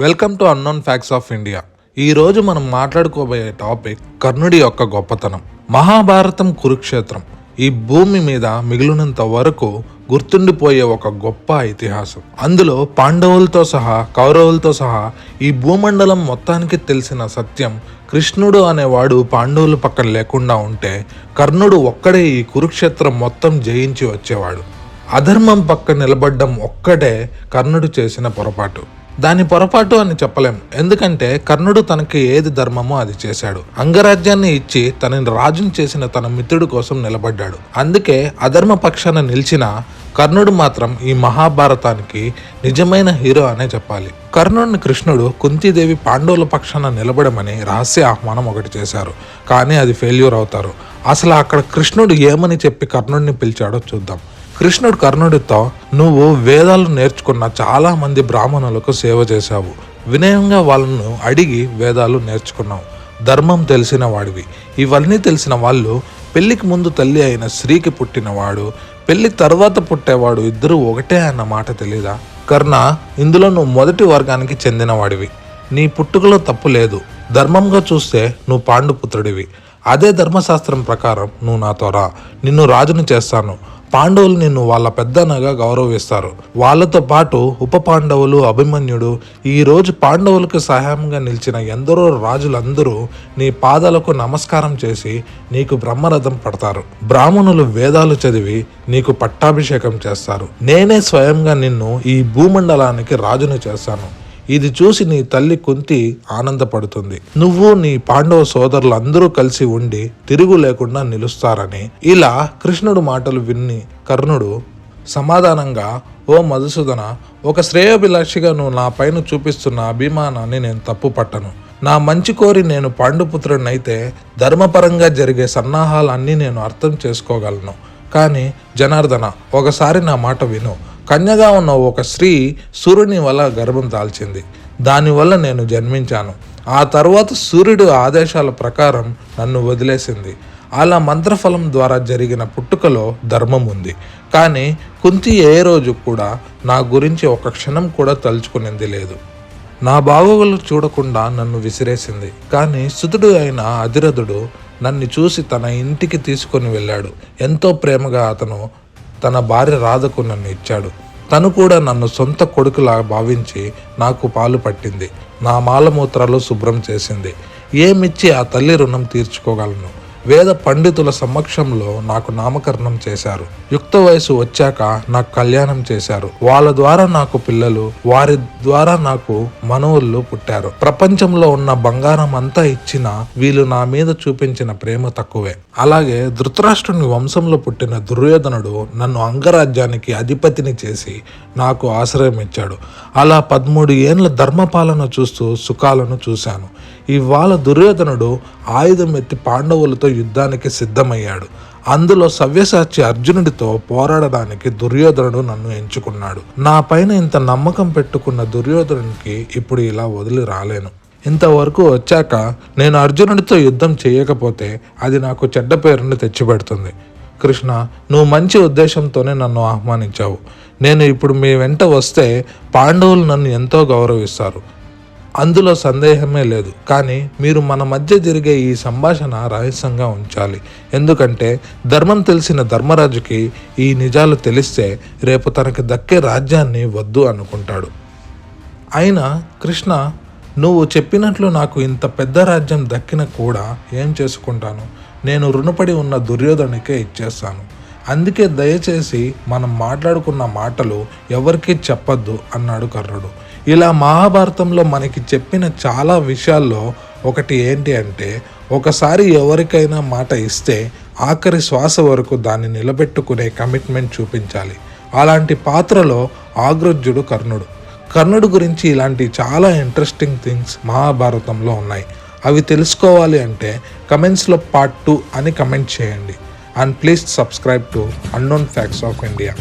Welcome to unknown facts of India ఈరోజు మనం మాట్లాడుకోబోయే topic కర్ణుడి యొక్క గొప్పతనం మహాభారతం కురుక్షేత్రం. ఈ భూమి మీద మిగిలినంత వరకు గుర్తుండిపోయే ఒక గొప్ప ఇతిహాసం. అందులో పాండవులతో సహా కౌరవులతో సహా ఈ భూమండలం మొత్తానికి తెలిసిన సత్యం కృష్ణుడు అనేవాడు పాండవుల పక్కన లేకుండా ఉంటే కర్ణుడు ఒక్కడే ఈ కురుక్షేత్రం మొత్తం జయించి వచ్చేవాడు. అధర్మం పక్క నిలబడ్డం ఒక్కటే కర్ణుడు చేసిన పొరపాటు. దాని పొరపాటు అని చెప్పలేం. ఎందుకంటే కర్ణుడు తనకి ఏది ధర్మమో అది చేశాడు. అంగరాజ్యాన్ని ఇచ్చి తనని రాజుని చేసిన తన మిత్రుడు కోసం నిలబడ్డాడు. అందుకే అధర్మ పక్షాన నిలిచిన కర్ణుడు మాత్రం ఈ మహాభారతానికి నిజమైన హీరో అనే చెప్పాలి. కర్ణుడిని కృష్ణుడు కుంతీదేవి పాండవుల పక్షాన నిలబడమని రహస్య ఆహ్వానం ఒకటి చేశారు. కానీ అది ఫెయిల్యూర్ అవుతారు. అసలు అక్కడ కృష్ణుడు ఏమని చెప్పి కర్ణుడిని పిలిచాడో చూద్దాం. కృష్ణుడు కర్ణుడితో నువ్వు వేదాలు నేర్చుకున్న చాలా మంది బ్రాహ్మణులకు సేవ చేశావు. వినయంగా వాళ్ళను అడిగి వేదాలు నేర్చుకున్నావు. ధర్మం తెలిసిన వాడివి. ఇవన్నీ తెలిసిన వాళ్ళు పెళ్ళికి ముందు తల్లి అయిన స్త్రీకి పుట్టినవాడు పెళ్ళి తర్వాత పుట్టేవాడు ఇద్దరు ఒకటే అన్న మాట తెలీదా? కర్ణ ఇందులో నువ్వు మొదటి వర్గానికి చెందినవాడివి. నీ పుట్టుకలో తప్పు లేదు. ధర్మంగా చూస్తే నువ్వు పాండుపుత్రుడివి. అదే ధర్మశాస్త్రం ప్రకారం నువ్వు నాతో రా. నిన్ను రాజుని చేస్తాను. పాండవులు నిన్ను వాళ్ళ పెద్దనగా గౌరవిస్తారు. వాళ్ళతో పాటు ఉప పాండవులు అభిమన్యుడు ఈరోజు పాండవులకు సహాయంగా నిలిచిన ఎందరో రాజులందరూ నీ పాదాలకు నమస్కారం చేసి నీకు బ్రహ్మరథం పడతారు. బ్రాహ్మణులు వేదాలు చదివి నీకు పట్టాభిషేకం చేస్తారు. నేనే స్వయంగా నిన్ను ఈ భూమండలానికి రాజుని చేస్తాను. ఇది చూసి నీ తల్లి కుంతి ఆనందపడుతుంది. నువ్వు నీ పాండవ సోదరులు అందరూ కలిసి ఉండి తిరుగు లేకుండా నిలుస్తారని. ఇలా కృష్ణుడు మాటలు విన్ని కర్ణుడు సమాధానంగా ఓ మధుసూదన ఒక శ్రేయోభిలాషిగా నువ్వు నా పైన చూపిస్తున్న అభిమానాన్ని నేను తప్పు పట్టను. నా మంచి కోరి నేను పాండుపుత్రుడినైతే ధర్మపరంగా జరిగే సన్నాహాలన్నీ నేను అర్థం చేసుకోగలను. కానీ జనార్దన ఒకసారి నా మాట విను. కన్యగా ఉన్న ఒక స్త్రీ సూర్యుని వల్ల గర్భం దాల్చింది. దానివల్ల నేను జన్మించాను. ఆ తర్వాత సూర్యుడు ఆదేశాల ప్రకారం నన్ను వదిలేసింది. అలా మంత్రఫలం ద్వారా జరిగిన పుట్టుకలో ధర్మం ఉంది. కానీ కుంతి ఏ రోజు కూడా నా గురించి ఒక క్షణం కూడా తలుచుకునేది లేదు. నా బాగోగులు చూడకుండా నన్ను విసిరేసింది. కానీ సుతుడు అయిన అధిరథుడు నన్ను చూసి తన ఇంటికి తీసుకొని వెళ్ళాడు. ఎంతో ప్రేమగా అతను తన భార్య రాధకు నన్ను ఇచ్చాడు. తను కూడా నన్ను సొంత కొడుకులా భావించి నాకు పాలు పట్టింది. నా మాలమూత్రాలు శుభ్రం చేసింది. ఏమిచ్చి ఆ తల్లి రుణం తీర్చుకోగలను? వేద పండితుల సమక్షంలో నాకు నామకరణం చేశారు. యుక్త వయసు వచ్చాక నాకు కళ్యాణం చేశారు. వాళ్ళ ద్వారా నాకు పిల్లలు వారి ద్వారా నాకు మనవుళ్ళు పుట్టారు. ప్రపంచంలో ఉన్న బంగారం అంతా ఇచ్చిన వీళ్ళు నా మీద చూపించిన ప్రేమ తక్కువే. అలాగే ధృతరాష్ట్రుని వంశంలో పుట్టిన దుర్యోధనుడు నన్ను అంగరాజ్యానికి అధిపతిని చేసి నాకు ఆశ్రయం ఇచ్చాడు. అలా పదమూడు ఏండ్ల ధర్మపాలన చూస్తూ సుఖాలను చూశాను. ఇవాళ దుర్యోధనుడు ఆయుధం ఎత్తి పాండవులతో యుద్ధానికి సిద్ధమయ్యాడు. అందులో సవ్యసాచి అర్జునుడితో పోరాడడానికి దుర్యోధనుడు నన్ను ఎంచుకున్నాడు. నా పైన ఇంత నమ్మకం పెట్టుకున్న దుర్యోధనుడికి ఇప్పుడు ఇలా వదిలి రాలేను. ఇంతవరకు వచ్చాక నేను అర్జునుడితో యుద్ధం చేయకపోతే అది నాకు చెడ్డ పేరుని తెచ్చిపెడుతుంది. కృష్ణ నువ్వు మంచి ఉద్దేశంతోనే నన్ను ఆహ్వానించావు. నేను ఇప్పుడు మీ వెంట వస్తే పాండవులు నన్ను ఎంతో గౌరవిస్తారు. అందులో సందేహమే లేదు. కానీ మీరు మన మధ్య జరిగే ఈ సంభాషణ రహస్యంగా ఉంచాలి. ఎందుకంటే ధర్మం తెలిసిన ధర్మరాజుకి ఈ నిజాలు తెలిస్తే రేపు తనకి దక్కే రాజ్యాన్ని వద్దు అనుకుంటాడు. అయినా కృష్ణ నువ్వు చెప్పినట్లు నాకు ఇంత పెద్ద రాజ్యం దక్కిన కూడా ఏం చేసుకుంటాను? నేను రుణపడి ఉన్న దుర్యోధనికే ఇచ్చేస్తాను. అందుకే దయచేసి మనం మాట్లాడుకున్న మాటలు ఎవరికీ చెప్పొద్దు అన్నాడు కర్ణుడు ఇలా మహాభారతంలో మనకి చెప్పిన చాలా విషయాల్లో ఒకటి ఏంటి అంటే ఒకసారి ఎవరికైనా మాట ఇస్తే ఆఖరి శ్వాస వరకు దాన్ని నిలబెట్టుకునే కమిట్మెంట్ చూపించాలి. అలాంటి పాత్రలో ఆగ్రజ్యుడు కర్ణుడు. కర్ణుడు గురించి ఇలాంటి చాలా ఇంట్రెస్టింగ్ థింగ్స్ మహాభారతంలో ఉన్నాయి. అవి తెలుసుకోవాలి అంటే కమెంట్స్లో పార్ట్ టూ అని కమెంట్ చేయండి. And please subscribe to unknown facts of India